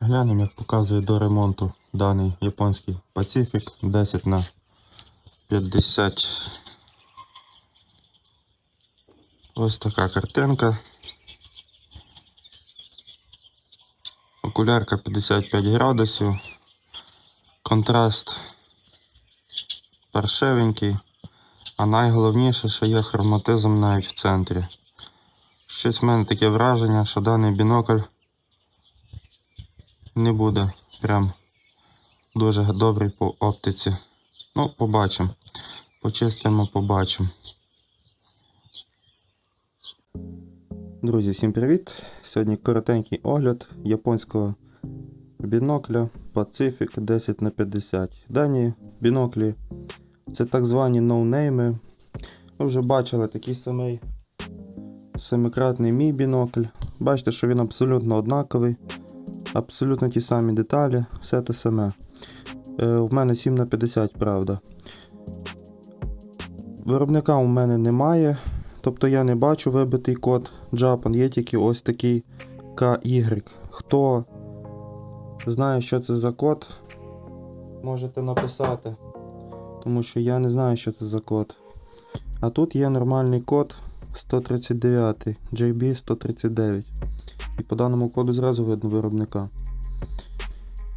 Глянемо, як показує до ремонту даний японський Pacific 10 на 50. Ось така картинка. Окулярка 55 градусів. Контраст паршивенький. А найголовніше, що є хроматизм навіть в центрі. Щось в мене таке враження, що даний бінокль не буде прям дуже добрий по оптиці. Ну, побачимо. Почистимо, побачимо. Друзі, всім привіт! Сьогодні коротенький огляд японського бінокля Pacific 10 на 50 Дані біноклі це так звані ноунейми. Ви вже бачили такий самий семикратний мій бінокль. Бачите, що він абсолютно однаковий. Абсолютно ті самі деталі, все те саме. Е, у мене 7 на 50 правда. Виробника у мене немає. Тобто я не бачу вибитий код Japan, є тільки ось такий KY. Хто знає, що це за код, можете написати. Тому що я не знаю, що це за код. А тут є нормальний код 139, JB 139. І по даному коду зразу видно виробника.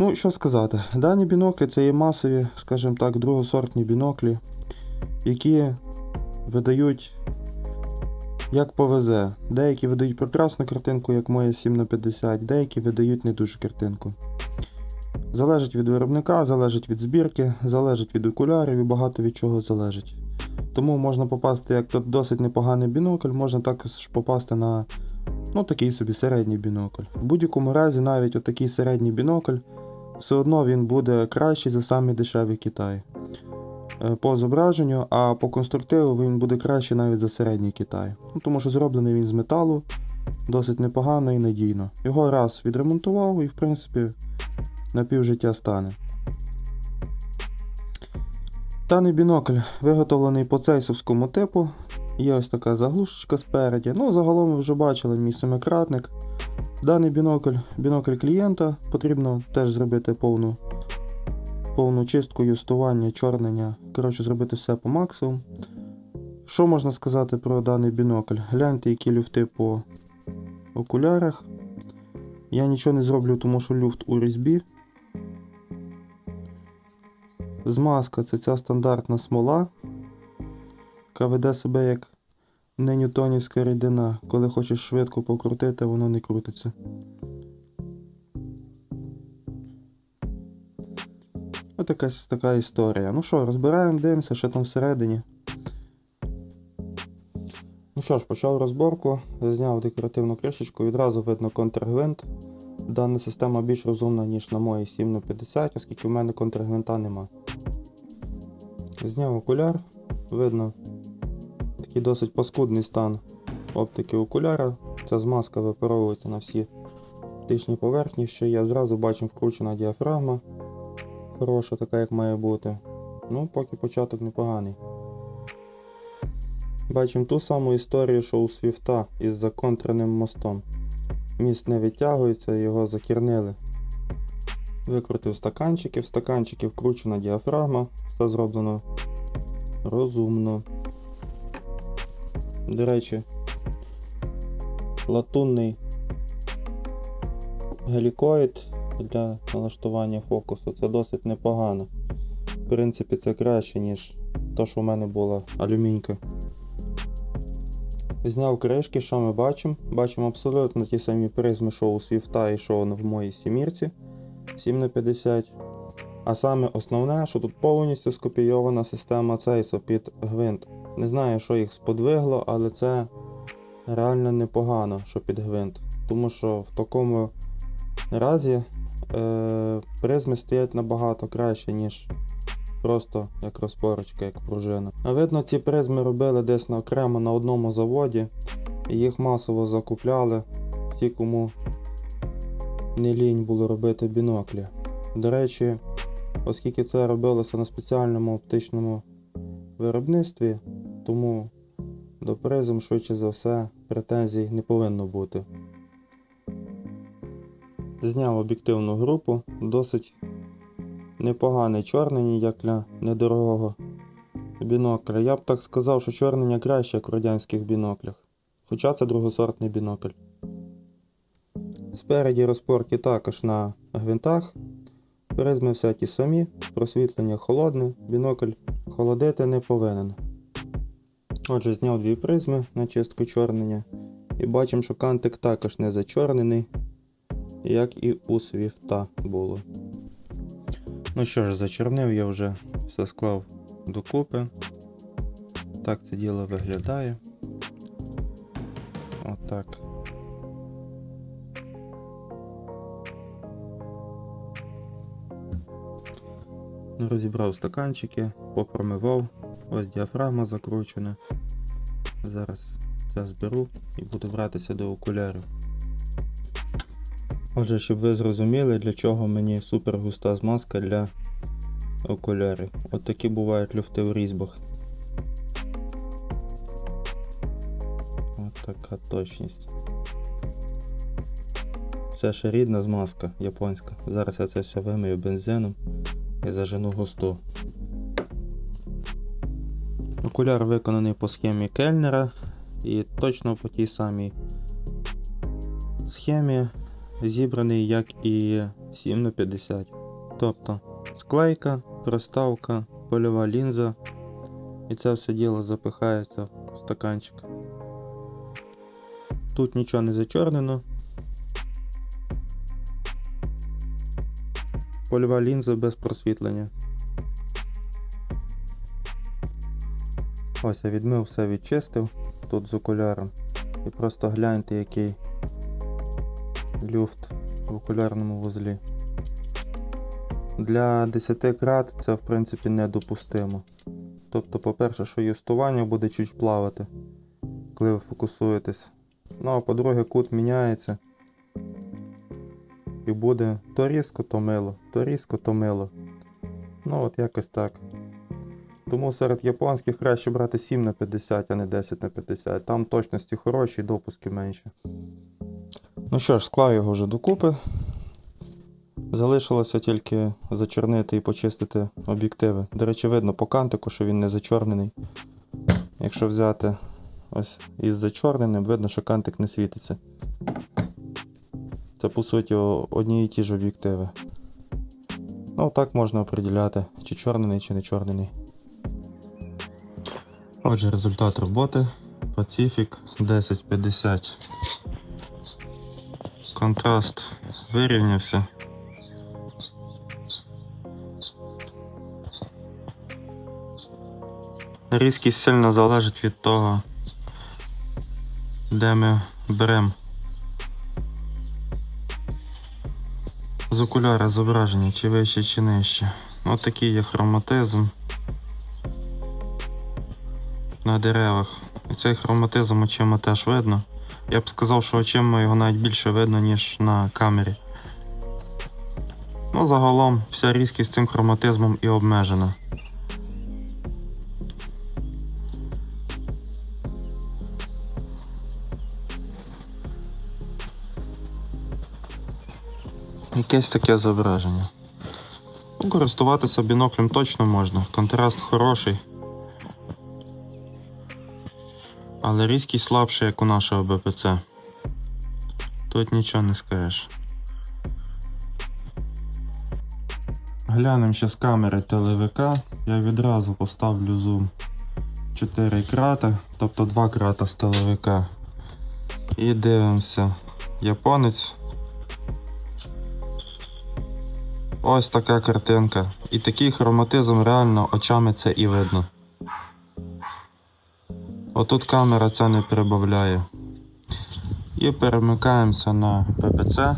Ну, що сказати, дані біноклі це є масові, скажімо так, другосортні біноклі, які видають як повезе. Деякі видають прекрасну картинку, як моє 7 на 50 деякі видають не дуже картинку. Залежить від виробника, залежить від збірки, залежить від окулярів і багато від чого залежить. Тому можна попасти як тут досить непоганий бінокль, можна також попасти на ну, такий собі середній бінокль. В будь-якому разі, навіть отакий середній бінокль, все одно він буде кращий за самий дешевий Китай. Е, По зображенню, а по конструктиву він буде краще навіть за середній Китай. Ну, тому що зроблений він з металу, досить непогано і надійно. Його раз відремонтував і, в принципі, на півжиття стане. Даний бінокль виготовлений по цейсовському типу. Є ось така заглушечка спереді. Ну, загалом ви вже бачили мій семикратник. Даний бінокль, бінокль клієнта, потрібно теж зробити повну, повну чистку, юстування, чорнення. Коротше, зробити все по максимуму. Що можна сказати про даний бінокль? Гляньте, які люфти по окулярах. Я нічого не зроблю, тому що люфт у різьбі. Змазка це ця стандартна смола, яка веде себе як не ньютонівська рідина. Коли хочеш швидко покрутити, воно не крутиться. Ось така, історія. Ну що, розбираємо, дивимося, що там всередині. Ну що ж, почав розборку, зняв декоративну кришечку, відразу видно контргвинт. Дана система більш розумна, ніж на моїй 7 на 50, оскільки в мене контргвинта нема. Зняв окуляр, видно такий досить паскудний стан оптики окуляра. Ця змазка випаровується на всі оптичні поверхні, що є. Зразу бачимо вкручена діафрагма. Хороша, така як має бути. Ну, поки початок непоганий. Бачимо ту саму історію, що у свіфта із законтреним мостом. Міст не витягується, його закірнили. Викрутив стаканчики, в стаканчики вкручена діафрагма, все зроблено розумно. До речі, латунний гелікоїд для налаштування фокусу це досить непогано. В принципі, це краще, ніж то, що в мене була алюмінька. Зняв кришки, що ми бачимо? Бачимо абсолютно ті самі призми, що у свіфта і що в моїй сімірці 7 на 50 А саме основне, що тут повністю скопійована система цейсу під гвинт. Не знаю, що їх сподвигло, але це реально непогано, що під гвинт. Тому що в такому разі е, призми стоять набагато краще, ніж просто як розпорочка, як пружина. А видно, ці призми робили десь окремо на одному заводі, і їх масово закупляли ті, кому не лінь було робити біноклі. До речі, оскільки це робилося на спеціальному оптичному виробництві, тому до призм, швидше за все, претензій не повинно бути. Зняв об'єктивну групу, досить непоганий чорнення, як для недорогого бінокля. Я б так сказав, що чорнення краще, як в радянських біноклях. Хоча це другосортний бінокль. Спереді розпорки також на гвинтах. Призми все ті самі, просвітлення холодне, бінокль холодити не повинен. Отже, зняв дві призми на чистку чорнення. І бачимо, що кантик також не зачорнений, як і у свіфта було. Ну що ж, зачорнив я вже все склав докупи. Так це діло виглядає. Отак. Ну, Розібрав стаканчики, попромивав. Ось діафрагма закручена. Зараз це зберу і буду братися до окулярів. Отже, щоб ви зрозуміли, для чого мені супер густа змазка для окулярів. От такі бувають люфти в різьбах. От така точність. Це ще рідна змазка японська. Зараз я це все вимию бензином і зажену густу. Окуляр виконаний по схемі Кельнера і точно по тій самій схемі зібраний як і 7 на 50. Тобто склейка, проставка, польова лінза. І це все діло запихається в стаканчик. Тут нічого не зачорнено. Польова лінза без просвітлення. Ось я відмив все відчистив тут з окуляром. І просто гляньте, який люфт в окулярному вузлі. Для 10 крат це в принципі недопустимо. Тобто, по-перше, що юстування буде чуть плавати, коли ви фокусуєтесь. Ну а по-друге, кут міняється. І буде то різко, то мило, то різко, то мило. Ну от якось так. Тому серед японських краще брати 7 на 50, а не 10 на 50. Там точності хороші, допуски менші. Ну що ж, склав його вже докупи. Залишилося тільки зачорнити і почистити об'єктиви. До речі, видно по кантику, що він не зачорнений. Якщо взяти ось із зачорненим, видно, що кантик не світиться. Це по суті одні і ті ж об'єктиви. Ну, так можна определяти, чи чорнений, чи не чорнений. Отже, результат роботи Pacific 1050. Контраст вирівнявся. Різкість сильно залежить від того, де ми беремо з окуляра зображення, чи вище, чи нижче. Ось такий є хроматизм на деревах. І цей хроматизм очима теж видно. Я б сказав, що очима його навіть більше видно, ніж на камері. Ну, загалом, вся різкість цим хроматизмом і обмежена. Якесь таке зображення. Ну, користуватися біноклем точно можна. Контраст хороший. Але різкість слабша, як у нашого БПЦ. Тут нічого не скажеш. Глянемо ще з камери телевика. Я відразу поставлю зум 4 крата, тобто 2 крата з телевика. І дивимося. Японець. Ось така картинка. І такий хроматизм реально очами це і видно. Отут камера це не прибавляє. І перемикаємося на ППЦ.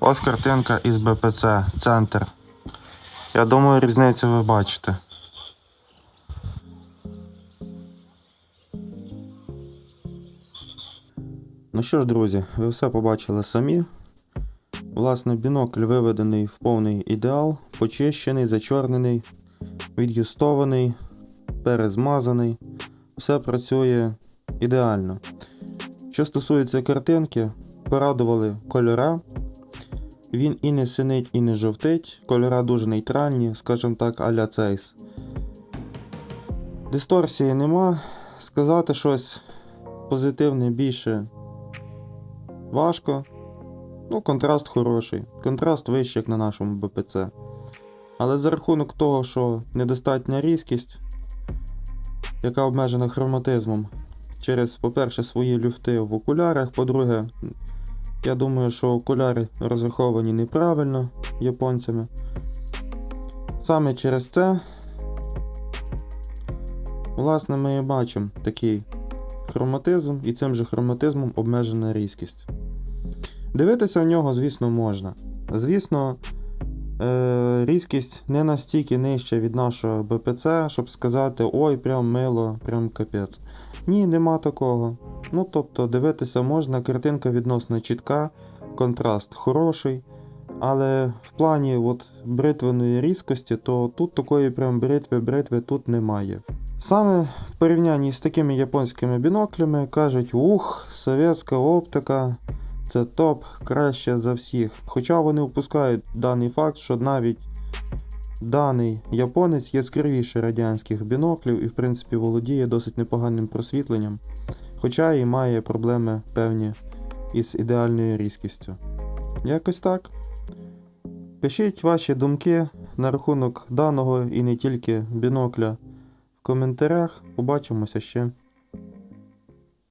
Ось картинка із БПЦ, центр. Я думаю, різницю ви бачите. Ну що ж, друзі, ви все побачили самі. Власне, бінокль виведений в повний ідеал, почищений, зачорнений, від'юстований, перезмазаний. Все працює ідеально. Що стосується картинки, порадували кольора. Він і не синить, і не жовтить. Кольора дуже нейтральні, скажімо так, а-ля цейс. Дисторсії нема. Сказати щось позитивне більше важко. Ну, контраст хороший. Контраст вищий, як на нашому БПЦ. Але за рахунок того, що недостатня різкість, яка обмежена хроматизмом, через, по-перше, свої люфти в окулярах, по-друге, я думаю, що окуляри розраховані неправильно японцями. Саме через це, власне, ми і бачимо такий хроматизм, і цим же хроматизмом обмежена різкість. Дивитися в нього, звісно, можна. Звісно, е, різкість не настільки нижча від нашого БПЦ, щоб сказати, ой, прям мило, прям капець. Ні, нема такого. Ну, тобто, дивитися можна, картинка відносно чітка, контраст хороший. Але в плані от, бритвеної різкості, то тут такої прям бритви-бритви тут немає. Саме в порівнянні з такими японськими біноклями кажуть, ух, совєтська оптика, це топ краще за всіх. Хоча вони впускають даний факт, що навіть даний японець яскравіше радянських біноклів і, в принципі, володіє досить непоганим просвітленням, хоча і має проблеми певні із ідеальною різкістю. Якось так. Пишіть ваші думки на рахунок даного і не тільки бінокля в коментарях. Побачимося ще.